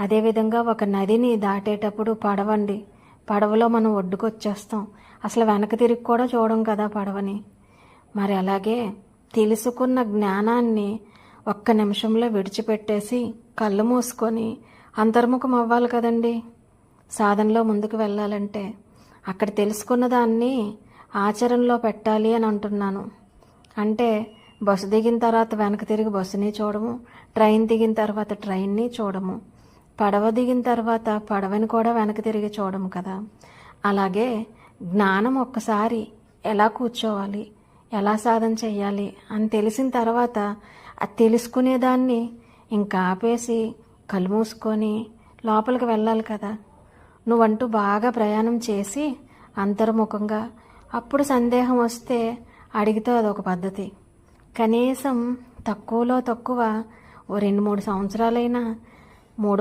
అదేవిధంగా ఒక నదిని దాటేటప్పుడు పడవండి. పడవలో మనం ఒడ్డుకొచ్చేస్తాం. అసలు వెనక తిరిగి కూడా చూడం కదా పడవని. మరి అలాగే తెలుసుకున్న జ్ఞానాన్ని ఒక్క నిమిషంలో విడిచిపెట్టేసి కళ్ళు మూసుకొని అంతర్ముఖం అవ్వాలి కదండి. సాధనలో ముందుకు వెళ్ళాలంటే అక్కడ తెలుసుకున్న దాన్ని ఆచరణలో పెట్టాలి అని అంటున్నాను. అంటే బస్సు దిగిన తర్వాత వెనక తిరిగి బస్సుని చూడము ట్రైన్ దిగిన తర్వాత ట్రైన్ని చూడము. పడవ దిగిన తర్వాత పడవని కూడా వెనక తిరిగి చూడము కదా. అలాగే జ్ఞానం ఒక్కసారి ఎలా కూర్చోవాలి ఎలా సాధన చేయాలి అని తెలిసిన తర్వాత అది తెలుసుకునేదాన్ని ఇంకా ఆపేసి కళ్ళు మూసుకొని లోపలికి వెళ్ళాలి కదా. నువ్వంటూ బాగా ప్రయాణం చేసి అంతర్ముఖంగా అప్పుడు సందేహం వస్తే అడిగితే అదొక పద్ధతి. కనీసం తక్కువలో తక్కువ ఓ రెండు మూడు సంవత్సరాలైనా